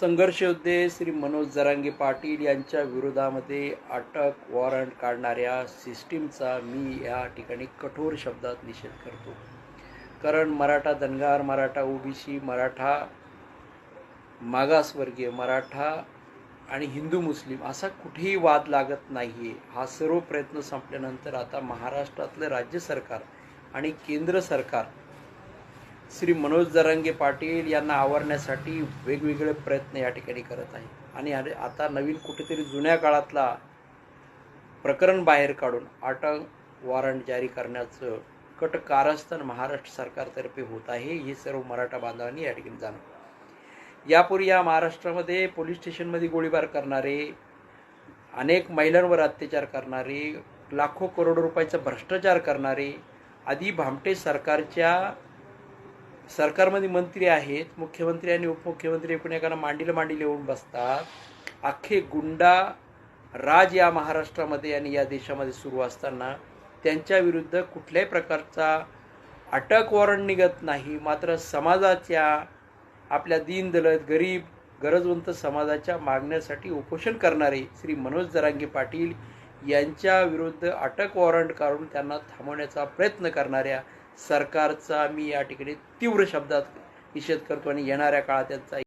संघर्ष योद्धे श्री मनोज जरांगे पाटील यांच्या विरोधामध्ये अटक वॉरंट काढणाऱ्या सिस्टीमचा मी या ठिकाणी कठोर शब्दात निषेध करतो. कारण मराठा धनगार मराठा ओबीसी मराठा मागासवर्गीय मराठा आणि हिंदू मुस्लिम असा कुठेही वाद लागत नाही आहे हा सर्व प्रयत्न संपल्यानंतर आता महाराष्ट्रातलं राज्य सरकार आणि केंद्र सरकार श्री मनोज दरंगे पाटील यांना आवरण्यासाठी वेगवेगळे प्रयत्न या ठिकाणी करत आहे आणि अरे आता नवीन कुठेतरी जुन्या काळातला प्रकरण बाहेर काढून अटक वॉरंट जारी करण्याचं कट कारस्थान महाराष्ट्र सरकारतर्फे होत आहे हे सर्व मराठा बांधवांनी या ठिकाणी जाणवलं यापूर्वी या महाराष्ट्रामध्ये पोलीस स्टेशनमध्ये गोळीबार करणारे अनेक महिलांवर अत्याचार करणारे लाखो करोडो रुपयाचा भ्रष्टाचार करणारे आधी भामटे सरकारच्या सरकारमध्ये मंत्री आहेत मुख्यमंत्री आणि उपमुख्यमंत्री एकमेकांना मांडीला मांडीला येऊन बसतात. अख्खे गुंडा राज या महाराष्ट्रामध्ये आणि या देशामध्ये सुरू असताना त्यांच्याविरुद्ध कुठल्याही प्रकारचा अटक वॉरंट निघत नाही. मात्र समाजाच्या आपल्या दीनदलित गरीब गरजवंत समाजाच्या मागण्यासाठी उपोषण करणारे श्री मनोज जरांगे पाटील यांच्या विरुद्ध अटक वॉरंट काढून त्यांना थांबवण्याचा प्रयत्न करणाऱ्या सरकारचा मी या ठिकाणी तीव्र शब्दात निषेध करतो आणि येणाऱ्या काळात त्याचा